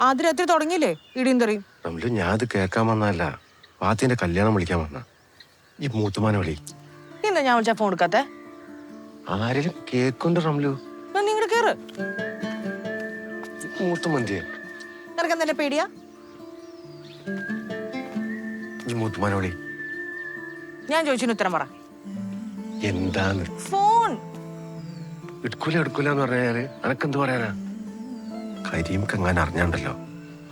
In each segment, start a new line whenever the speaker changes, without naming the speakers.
ആദ്യ രാത്രി തുടങ്ങിയില്ലേ? ഇടിയും തെറിയും.
റംലു ഞാൻ അത് കേൾക്കാൻ വന്നതല്ല. പാത്തിന്റെ കല്യാണം വിളിക്കാൻ വന്ന. ഈ മൂത്തുമാനെ വിളി.
എന്താ ഞാൻ വിളിച്ചാ ഫോൺ എടുക്കാത്തെ?
ആരെങ്കിലും കേക്കുണ്ട് റംലു?
നിങ്ങടെ കേറ്.
മൂത്തുമന്തിയെ
നിനക്ക് എന്തെന്നെ പേടിയാ?
ഈ മൂത്തുമാനെ വിളി.
ഞാൻ ചോദിച്ചതിന് ഉത്തരം പറ.
എന്താന്ന്?
ഫോൺ
എടുക്കൂല എടുക്കൂല എന്ന് പറഞ്ഞാൽ അനക്കെന്ത് പറയാനാ? കരീംക്ക് എങ്ങാൻ അറിഞ്ഞാണ്ടല്ലോ.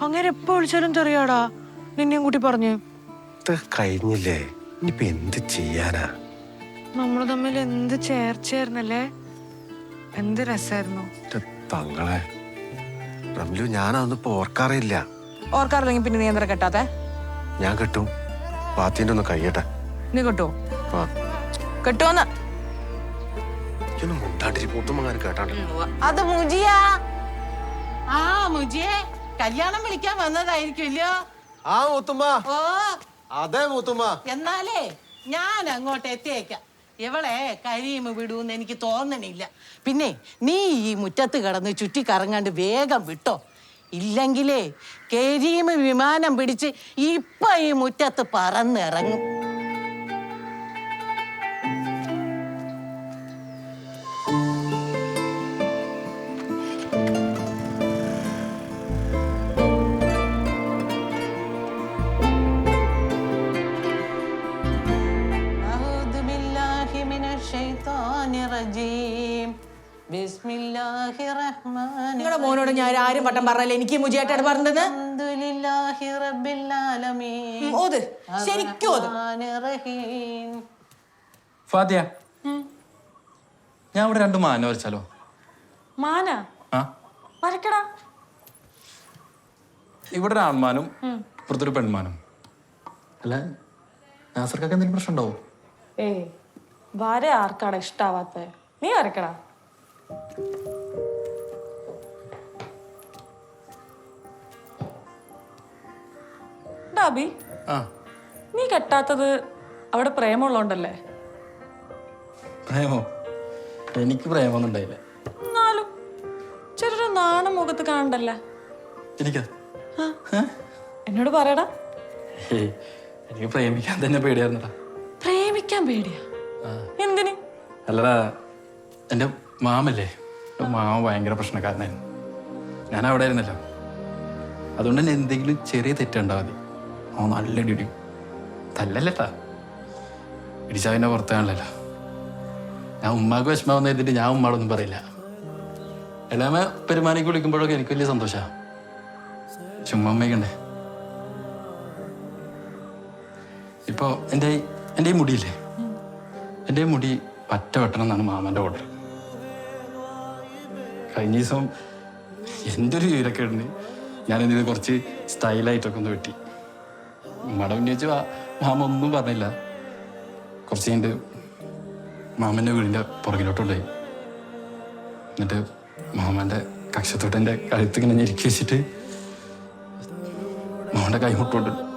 അങ്ങനെ എപ്പോ വിളിച്ചാലും തെറിയാടാ. നിന്നെയും കൂട്ടി പറഞ്ഞു.
കഴിഞ്ഞില്ലേ? ഇനിയിപ്പൊ എന്ത് ചെയ്യാനാ?
നമ്മൾ തമ്മിൽ എന്ത് ചേർച്ചയായിരുന്നല്ലേ? എന്ത് രസായിരുന്നു.
തങ്ങളെ. റംലു ഞാനതൊന്നും ഇപ്പൊ ഓർക്കാറില്ല.
ഓർക്കാറില്ലെങ്കിൽ പിന്നെ നിയന്ത്രണം കെട്ടാത്തെ?
ഞാൻ കെട്ടും. പാത്തിന്റെ ഒന്ന് കഴിയട്ടെ.
നീ കെട്ടോ?
ആ
കെട്ടുവോന്ന്
ഇതൊന്നും മുണ്ടാണ്ടിരി. മൂത്തുമ്മ കേട്ടാണ്ടല്ലോ.
അത് മുജിയാ.
മുജിയെ കല്യാണം വിളിക്കാൻ വന്നതായിരിക്കുമല്ലോ
ആ മൂത്തുമ്മ.
ഓ.
അതെ മൂത്തുമ്മ.
എന്നാലേ ഞാൻ അങ്ങോട്ട് എത്തിയേക്കാം. ഇവളെ കരീമ് വിടൂന്ന് എനിക്ക് തോന്നണില്ല. പിന്നെ നീ ഈ മുറ്റത്ത് കിടന്ന് ചുറ്റി കറങ്ങാണ്ട് വേഗം വിട്ടോ. ഇല്ലെങ്കിലേ കരീമ് വിമാനം പിടിച്ച് ഇപ്പൊ ഈ മുറ്റത്ത് പറന്നിറങ്ങും. റജീം
നിങ്ങളുടെ മോനോട് ഞാൻ ആരും വട്ടം പറഞ്ഞല്ലേ. എനിക്ക് മുജിയായിട്ടാണ് പറഞ്ഞത് ഓത്. ശരിക്കും ഓത്.
ഫാത്തിയ. ഞാൻ ഇവിടെ രണ്ട് മാന വരച്ചാലോ?
മാന? വരക്കടാ.
ഇവിടെ ഒരു ആൺമാനും ഇപ്പുറത്തൊരു പെൺമാനും. അല്ല നാസർക്കൊക്കെ എന്തെങ്കിലും പ്രശ്നം
ഏ വര ആർക്കാണ് ഇഷ്ടാവാത്ത? നീ വരക്കടാ ഡാബി
ആ.
നീ കെട്ടാത്തത് അവിടെ പ്രേമുള്ളോണ്ടല്ലേ
പ്രേമോ? എനിക്ക് പ്രേമൊന്നും ഉണ്ടായില്ല.
എന്നാലും ചെറിയൊരു നാണം മുഖത്ത് കാണണ്ടല്ലേ? എന്നോട് പറയടാ.
എനിക്ക് പ്രേമിക്കാൻ തന്നെ പേടിയായിരുന്നടാ.
പ്രേമിക്കാൻ പേടിയാ? എന്തിന്?
അല്ലടാ എന്റെ മാമല്ലേ? മാമ ഭയങ്കര പ്രശ്നക്കാരനായിരുന്നു. ഞാൻ അവിടെ ആയിരുന്നല്ലോ അതുകൊണ്ട് തന്നെ എന്തെങ്കിലും ചെറിയ തെറ്റുണ്ടാ മതി. അവൻ നല്ല ഇടി തല്ലല്ലേട്ടാ. ഇടിച്ചാവിന്റെ പുറത്താണല്ലോ ഞാൻ ഉമ്മാക്ക് വിഷമാവുന്ന എഴുതിട്ട് ഞാൻ ഉമ്മാടൊന്നും പറയില്ല. എല്ലാമ പെരുമാനിക്ക് വിളിക്കുമ്പോഴൊക്കെ എനിക്ക് വലിയ സന്തോഷാ. ചുമ്മാ അമ്മയ്ക്കണ്ടേ ഇപ്പോ എന്റെ എന്റെ ഈ മുടിയില്ലേ? എന്റെ മുടി പറ്റ വെട്ടണം എന്നാണ് മാമന്റെ ഓർഡർ കഴിഞ്ഞ ദിവസം എന്റെ ഒരു വിവരമൊക്കെ ഞാൻ എന്തിന് കുറച്ച് സ്റ്റൈലായിട്ടൊക്കെ ഒന്ന് വെട്ടി. ഉമ്മയുടെ ഉന്നയിച്ച മാമ ഒന്നും പറഞ്ഞില്ല. കുറച്ച് കഴിഞ്ഞിട്ട് മാമന്റെ വീടിന്റെ പുറകിലോട്ടുണ്ടായി. എന്നിട്ട് മാമന്റെ കക്ഷത്തോട്ട് എന്റെ കഴുത്തിങ്ങനെ ഞെരുക്കി വെച്ചിട്ട് മാമന്റെ കൈ മുട്ടോട്ട്